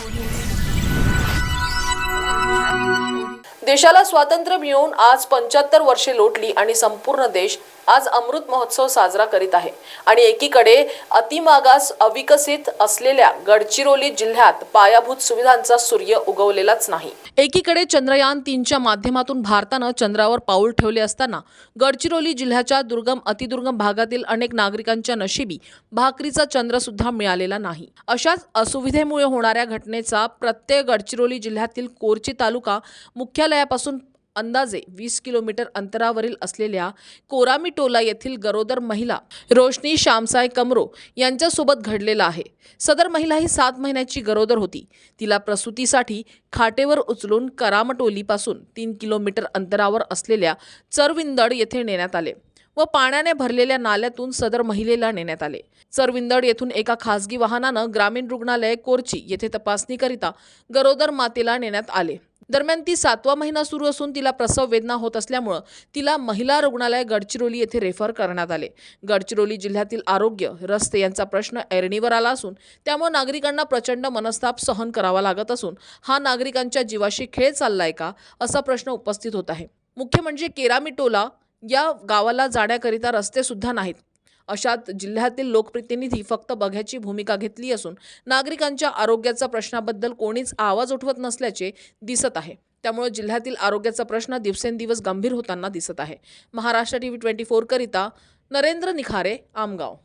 Audio. देशाला स्वातंत्र्य मिळवून आज पंच्याहत्तर वर्षे लोटली आणि संपूर्ण देश आज अमृत महोत्सव साजरा करीत आहे. आणि एकीकडे अतिमागास अविकसित असलेल्या गडचिरोली जिल्ह्यात पायाभूत सुविधांचा सूर्य उगवलेलाच नाही. एकीकडे चंद्रयान तीनच्या माध्यमातून भारतानं चंद्रावर पाऊल ठेवले असताना गडचिरोली जिल्ह्याच्या दुर्गम अतिदुर्गम भागातील अनेक नागरिकांच्या नशिबी भाकरीचा चंद्र सुद्धा मिळालेला नाही. अशाच असुविधेमुळे होणाऱ्या घटनेचा प्रत्येक गडचिरोली जिल्ह्यातील कोरची तालुका मुख्यालय रुग्णालयापासून अंदाजे वीस किलोमीटर अंतरावरील असलेल्या कोरामीटोला येथील गरोदर महिला रोशनी श्यामसाय कमरो यांच्यासोबत घडलेला आहे. सदर महिला ही सात महिन्याची गरोदर होती. तिला प्रसूतीसाठी खाटेवर उचलून करामटोलीपासून तीन किलोमीटर अंतरावर असलेल्या चरविंदड येथे नेण्यात आले व पाण्याने भरलेल्या नाल्यातून सदर महिलेला नेण्यात आले. चरविंदड येथून एका खासगी वाहनानं ग्रामीण रुग्णालय कोरची येथे तपासणीकरिता गरोदर मातेला नेण्यात आले. दरम्यान ती सातवा महिना सुरू असून तिला प्रसव वेदना होत असल्यामुळं तिला महिला रुग्णालय गडचिरोली येथे रेफर करण्यात आले. गडचिरोली जिल्ह्यातील आरोग्य रस्ते यांचा प्रश्न ऐरणीवर आला असून त्यामुळे नागरिकांना प्रचंड मनस्ताप सहन करावा लागत असून हा नागरिकांच्या जीवाशी खेळ चाललाय का असा प्रश्न उपस्थित होत आहे. मुख्य म्हणजे केरामिटोला या गावाला जाण्याकरिता रस्ते सुद्धा नाहीत. अशात जिल्ह्यातील लोकप्रतिनिधी फक्त बघ्याची भूमिका घेतली असून नागरिकांच्या आरोग्याचा प्रश्नाबद्दल कोणीच आवाज उठवत नसल्याचे दिसत आहे. त्यामुळे जिल्ह्यातील आरोग्याचा प्रश्न दिवसेंदिवस गंभीर होताना दिसत आहे. महाराष्ट्र टीव्ही ट्वेंटी फोरकरिता नरेंद्र निखारे आमगाव.